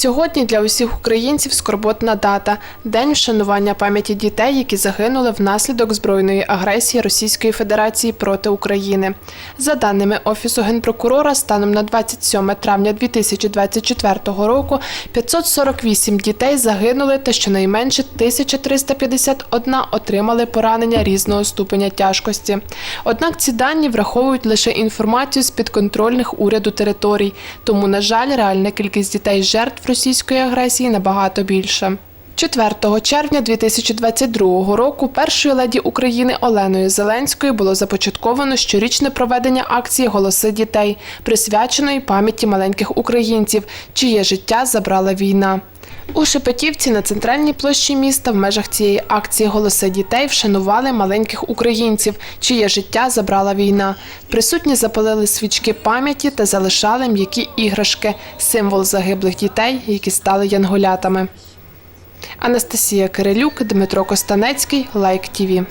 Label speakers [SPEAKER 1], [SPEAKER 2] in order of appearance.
[SPEAKER 1] Сьогодні для усіх українців скорботна дата день вшанування пам'яті дітей, які загинули внаслідок збройної агресії Російської Федерації проти України. За даними Офісу генпрокурора, станом на 27 травня 2024 року 548 дітей загинули та щонайменше 1351 отримали поранення різного ступеня тяжкості. Однак ці дані враховують лише інформацію з підконтрольних уряду територій, тому, на жаль, реальна кількість дітей жертв російської агресії набагато більше. 4 червня 2022 року першою леді України Оленою Зеленською було започатковано щорічне проведення акції Голоси дітей, присвяченої пам'яті маленьких українців, чиє життя забрала війна. У Шепетівці на центральній площі міста в межах цієї акції Голоси дітей вшанували маленьких українців, чиє життя забрала війна. Присутні запалили свічки пам'яті та залишали м'які іграшки символ загиблих дітей, які стали янголятами. Анастасія Кирилюк, Дмитро Костанецький, Лайк ТІВІ.